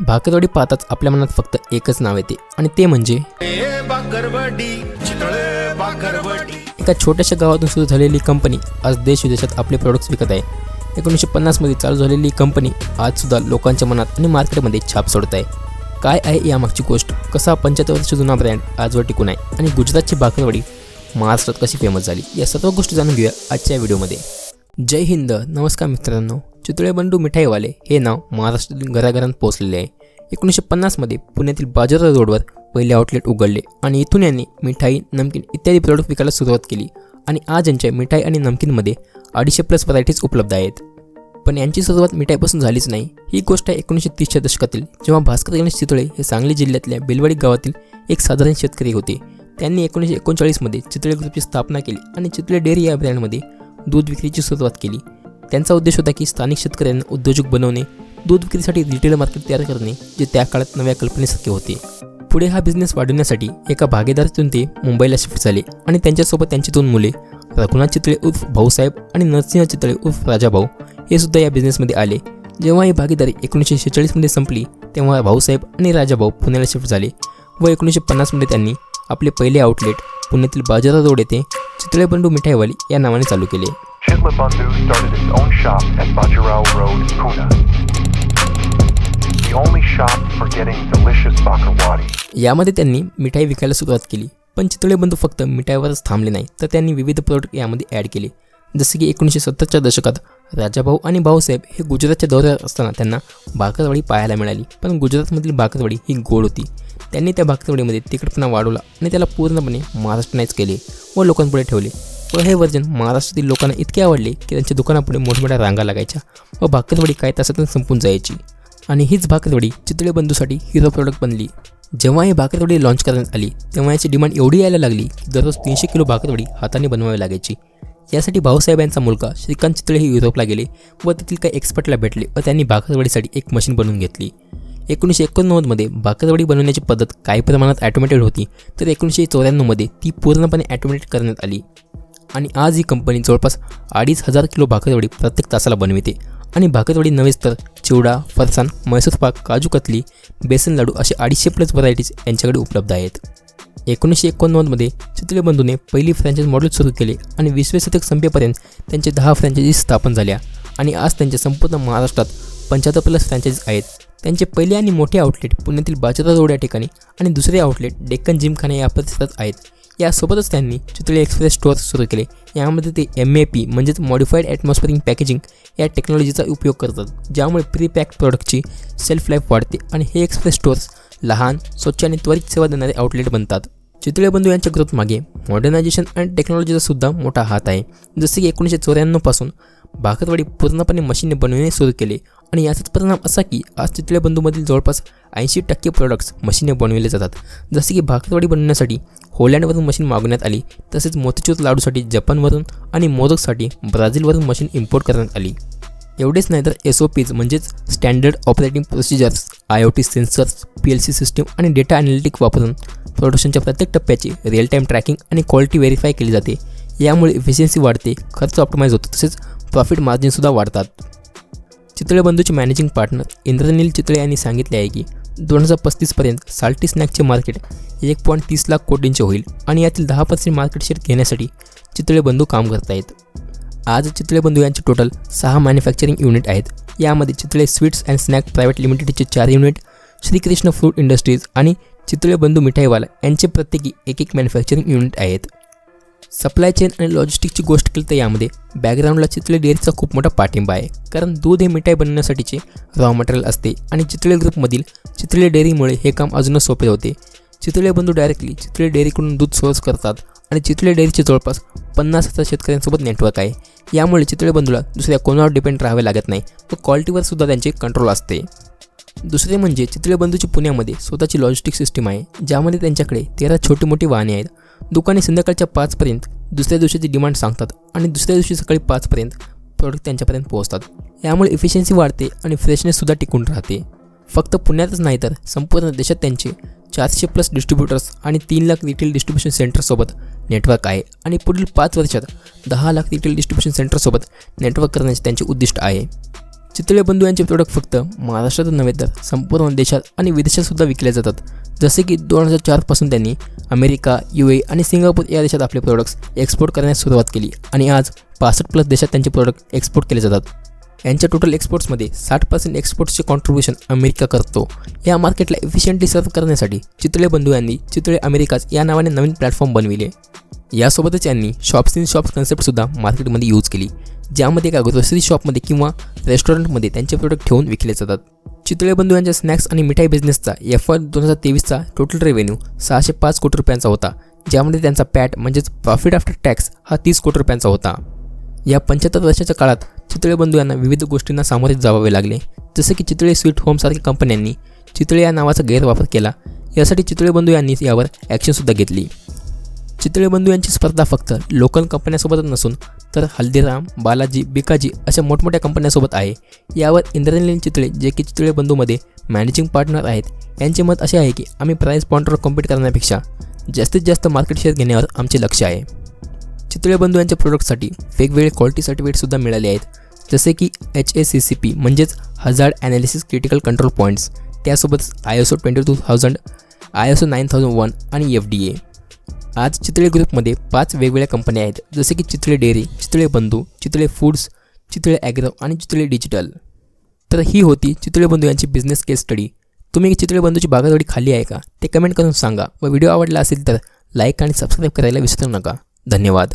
भाकरवडी पाहताच आपल्या मनात फक्त एकच नाव येते आणि ते म्हणजे? एका छोट्याशा गावातून सुरू झालेली कंपनी आज देश विदेशात आपले प्रोडक्ट्स विकत आहे. एकोणीसशे पन्नासमध्ये चालू झालेली कंपनी आजसुद्धा लोकांच्या मनात आणि मार्केटमध्ये छाप सोडत आहे. काय आहे यामागची गोष्ट? कसा पंच्याहत्तर वर्ष जुना ब्रँड आजवर टिकून आहे? आणि गुजरातची भाकरवडी महाराष्ट्रात कशी फेमस झाली? या सर्व गोष्टी जाणून घेऊया आजच्या व्हिडिओमध्ये जय हिंद. नमस्कार मित्रांनो. चितळे बंडू मिठाईवाले हे नाव महाराष्ट्रातील घराघरांत पोहोचलेले आहे. एकोणीसशे पन्नासमध्ये पुण्यातील बाजार रोडवर पहिले आउटलेट उघडले आणि इथून यांनी मिठाई नमकीन इत्यादी प्रोडक्ट विकायला सुरुवात केली आणि आज यांच्या मिठाई आणि नमकीनमध्ये अडीचशे प्लस व्हरायटीज उपलब्ध आहेत. पण यांची सुरुवात मिठाईपासून झालीच नाही. ही गोष्ट आहे एकोणीसशे तीसच्या दशकातील जेव्हा भास्कर गणेश चितळे हे सांगली जिल्ह्यातल्या बेलवाडी गावातील एक साधारण शेतकरी होते. त्यांनी एकोणीसशे एकोणचाळीसमध्ये चितळे ग्रुपची स्थापना केली आणि चितळे डेअरी या ब्रँडमध्ये दूध विक्रीची सुरुवात केली. त्यांचा उद्देश होता की स्थानिक शेतकऱ्यांना उद्योजक बनवणे दूध विक्रीसाठी रिटेल मार्केट तयार करणे जे त्या काळात नव्या कल्पनेसारखे होते. पुढे हा बिझनेस वाढवण्यासाठी एका भागीदारातून ते मुंबईला शिफ्ट झाले आणि त्यांच्यासोबत त्यांची दोन मुले रघुनाथ चितळे उर्फ भाऊसाहेब आणि नरसिंह चितळे उर्फ राजाभाऊ हे सुद्धा या बिझनेसमध्ये आले. जेव्हा ही भागीदारी एकोणीसशे शेहेचाळीसमध्ये संपली तेव्हा भाऊसाहेब आणि राजाभाऊ पुण्याला शिफ्ट झाले व एकोणीसशे पन्नासमध्ये त्यांनी आपले पहिले आउटलेट पुण्यातील बाजारा रोड येथे चितळे बंडू मिठाईवाली या नावाने चालू केले. यामध्ये त्यांनी मिठाई विकायला सुरुवात केली. पण चितळे बंधू फक्त मिठाईवरच थांबले नाही तर त्यांनी विविध प्रोडक्ट यामध्ये ॲड केले. जसे की एकोणीसशे सत्तरच्या दशकात राजाभाऊ आणि भाऊसाहेब हे गुजरातच्या दौऱ्यात असताना त्यांना बाकरवाडी पाहायला मिळाली. पण गुजरातमधील बाकरवाडी ही गोड होती. त्यांनी त्या भाकरवडीमध्ये तिखटपणा वाढवला आणि त्याला पूर्णपणे महाराष्ट्रानेच केले व लोकांपुढे ठेवले. व हे वर्जन महाराष्ट्रातील लोकांना इतके आवडले की त्यांच्या दुकानापुढे मोठमोठ्या रांगा लागायच्या व भाकरवाडी काही तासातून संपून जायची. आणि हीच भाकरवडी चितळेबंधूसाठी हिरो प्रोडक्ट बनली. जेव्हा ही भाकरवडी लॉन्च करण्यात आली तेव्हा याची डिमांड एवढी यायला लागली की दररोज तीनशे किलो भाकरवडी हाताने बनवावी लागायची. यासाठी भाऊसाहेब यांचा मुलगा श्रीकांत चितळे हे युरोपला गेले व तेथील काही एक्सपर्टला भेटले व त्यांनी भाकरवाडीसाठी एक मशीन बनवून घेतली. एकोणीसशे एकोणनव्वदमध्ये भाकरवाडी बनवण्याची पद्धत काही प्रमाणात ॲटोमॅटेड होती तर एकोणीसशे चौऱ्याण्णवमध्ये ती पूर्णपणे ॲटोमॅटेड करण्यात आली. आणि आज ही कंपनी जवळपास अडीच हजार किलो भाकरवडी प्रत्येक तासाला बनविते. आणि भाकरवडी नव्हेच तर चिवडा फरसाण म्हैसूर पाक काजू कतली बेसन लाडू असे अडीचशे प्लस व्हरायटीज यांच्याकडे उपलब्ध आहेत. एकोणीसशे एकोणनव्वदमध्ये चित्रबंधूने पहिली फ्रँचाईज मॉडेल सुरू केले आणि वीसवे शतक संपेपर्यंत त्यांचे दहा फ्रँचायझीज स्थापन झाल्या. आणि आज त्यांच्या संपूर्ण महाराष्ट्रात पंच्याहत्तर प्लस फ्रँचायझीज आहेत. त्यांचे पहिले आणि मोठे आउटलेट पुण्यातील बाजारा रोड या ठिकाणी आणि दुसरे आउटलेट डेक्कन जिमखाना या परिसरात आहेत. यासोबतच त्यांनी चितळे एक्सप्रेस स्टोअर सुरू केले. यामध्ये ते एम ए पी म्हणजेच मॉडिफाईड ॲटमॉस्फरिंग पॅकेजिंग या टेक्नॉलॉजीचा उपयोग करतात ज्यामुळे प्री पॅक प्रॉडक्टची सेल्फ लाईफ वाढते आणि हे एक्सप्रेस स्टोअर्स लहान स्वच्छ आणि त्वरित सेवा देणारे आउटलेट बनतात. चितळे बंधू यांच्या ग्रोथ मागे मॉडर्नायझेशन आणि टेक्नॉलॉजीचा सुद्धा मोठा हात आहे. जसे की एकोणीसशे चौऱ्याण्णवपासून भाकरवाडी पूर्णपणे मशीनने बनविणे सुरू केले. आणि याचाच परिणाम असा की आज चितळे बंधूमधील जवळपास ऐंशी टक्के प्रोडक्ट्स मशीनने बनविले जातात. जसे की भाकरवाडी बनवण्यासाठी होलँडवरून मशीन मागवण्यात आली तसेच मोतीचूर लाडूसाठी जपानवरून आणि मोदकसाठी ब्राझीलवरून मशीन इम्पोर्ट करण्यात आली. एवढेच नाही तर एस ओ पीज म्हणजेच standard operating procedures I O T sensors P L C system आणि डेटा अॅनालिटिक वापरून प्रोडक्शनच्या प्रत्येक टप्प्याची रिअल टाईम ट्रॅकिंग आणि क्वालिटी व्हेरीफाय केली जाते. यामुळे इफिशियन्सी वाढते खर्च ऑप्टिमाइज होतो तसेच प्रॉफिट मार्जिनसुद्धा वाढतात. चितळे बंधूचे मॅनेजिंग पार्टनर इंद्रनील चितळे यांनी सांगितले आहे की दोन हजार पस्तीसपर्यंत साल्टी स्नॅकचे मार्केट एक पॉईंट तीस लाख कोटींचे होईल आणि यातील दहा पर्सेंट मार्केट शेअर घेण्यासाठी चितळे बंधू काम करत आहेत आज चितळे बंधू यांचे टोटल सहा मॅन्युफॅक्चरिंग युनिट आहेत. यामध्ये Chitale sweets and snack private लिमिटेडचे चार युनिट श्रीकृष्ण फ्रूट इंडस्ट्रीज आणि चितळे बंधू मिठाईवाला यांचे प्रत्येकी एक एक मॅन्युफॅक्चरिंग युनिट आहेत. सप्लाय चेन आणि लॉजिस्टिकची गोष्ट केली तर यामध्ये बॅकग्राऊंडला चितळे डेअरीचा खूप मोठा पाठिंबा आहे. कारण दूध हे मिठाई बनवण्यासाठीचे रॉ मटेरियल असते आणि चितळे ग्रुपमधील चितळे डेअरीमुळे हे काम अजूनच सोपे होते. चितळे बंधू डायरेक्टली चितळे डेअरीकडून दूध सोर्स करतात आणि चितळे डेअरीचे जवळपास पन्नास हजार शेतकऱ्यांसोबत नेटवर्क आहे. यामुळे चितळे बंधूला दुसऱ्या कोणावर डिपेंड राहावे लागत नाही व क्वालिटीवर सुद्धा त्यांचे कंट्रोल असते. दुसरे म्हणजे चित्रबंधूची पुण्यामध्ये स्वतःची लॉजिस्टिक सिस्टीम आहे ज्यामध्ये त्यांच्याकडे तेरा छोटी मोठी वाहने आहेत. दुकाने संध्याकाळच्या पाचपर्यंत दुसऱ्या दिवशीची डिमांड सांगतात आणि दुसऱ्या दिवशी सकाळी पाचपर्यंत प्रोडक्ट त्यांच्यापर्यंत पोहोचतात. यामुळे इफिशियन्सी वाढते आणि फ्रेशनेससुद्धा टिकून राहते. फक्त पुण्यातच नाही तर संपूर्ण देशात त्यांचे चारशे प्लस डिस्ट्रीब्युटर्स आणि तीन लाख रिटेल डिस्ट्रीब्युशन सेंटरसोबत नेटवर्क आहे आणि पुढील पाच वर्षात दहा लाख रिटेल डिस्ट्रीब्युशन सेंटरसोबत नेटवर्क करण्याचे त्यांचे उद्दिष्ट आहे. चितळे बंधू यांचे प्रोडक्ट फक्त महाराष्ट्रात नव्हे तर संपूर्ण देशात आणि विदेशात सुद्धा विकले जातात. जसे की दोन हजार चारपासून त्यांनी अमेरिका यू ए आणि सिंगापूर या देशात आपले प्रोडक्ट्स एक्सपोर्ट करण्यास सुरुवात केली आणि आज पासष्ट प्लस देशात त्यांचे प्रोडक्ट एक्सपोर्ट केले जातात. यांच्या टोटल एक्सपोर्ट्समध्ये साठ पर्सेंट एक्सपोर्ट्सचे कॉन्ट्रीब्युशन अमेरिका करतो. या मार्केटला एफिशियंटली सर्व करण्यासाठी चितळे बंधू यांनी चितळे अमेरिकाच या नावाने नवीन प्लॅटफॉर्म बनविले. यासोबतच यांनी शॉप्स इन शॉप्स कन्सेप्टसुद्धा मार्केटमध्ये यूज केली. ज्यामध्ये एका ग्रोसरी शॉपमध्ये किंवा रेस्टॉरंटमध्ये त्यांचे प्रोडक्ट ठेवून विकले जातात. चितळे बंधू यांच्या स्नॅक्स आणि मिठाई बिझनेसचा एफ आर दोन हजार तेवीसचा टोटल रेव्हेन्यू सहाशे पाच कोटी रुपयांचा होता. ज्यामध्ये त्यांचा पॅट म्हणजेच प्रॉफिट आफ्टर टॅक्स हा तीस कोटी रुपयांचा होता. या पंच्याहत्तर वर्षाच्या काळात चितळे बंधू यांना विविध गोष्टींना सामोरे जावावे लागले. जसे की चितळे स्वीट होमसारख्या कंपन्यांनी चितळे या नावाचा गैरवापर केला. यासाठी चितळे बंधू यांनी यावर ॲक्शनसुद्धा घेतली. चितळे बंधू यांची स्पर्धा फक्त लोकल कंपन्यांसोबतच नसून तर हल्दीराम बालाजी बिकाजी अशा मोठमोठ्या कंपन्यांसोबत आहे. यावर इंद्रनील चितळे जे की चितळे बंधूमध्ये मॅनेजिंग पार्टनर आहेत यांचे मत असे आहे की आम्ही प्राईस पॉईंटवर कॉम्पीट करण्यापेक्षा जास्तीत जास्त मार्केट शेअर घेण्यावर आमचे लक्ष आहे. चितळे बंधू यांच्या प्रोडक्टसाठी वेगवेगळे क्वालिटी सर्टिफिकेटसुद्धा मिळाले आहेत. जसे की H A C C P म्हणजेच hazard analysis critical control points त्यासोबतच I S O twenty two thousand I S O nine thousand one आणि एफ डी ए आज चितळे ग्रुपमध्ये पाच वेगवेगळ्या कंपन्या आहेत जसे की चितळे डेअरी चितळे बंधू चितळे फूड्स चितळे ॲग्रो आणि चितळे डिजिटल. तर ही होती चितळे बंधू यांची बिझनेस केस स्टडी तुम्ही चितळे बंधूची बागाजवळी खाली आहे का? ते कमेंट करून सांगा. व व्हिडिओ आवडला असेल तर लाईक आणि सबस्क्राईब करायला विसरू नका. धन्यवाद.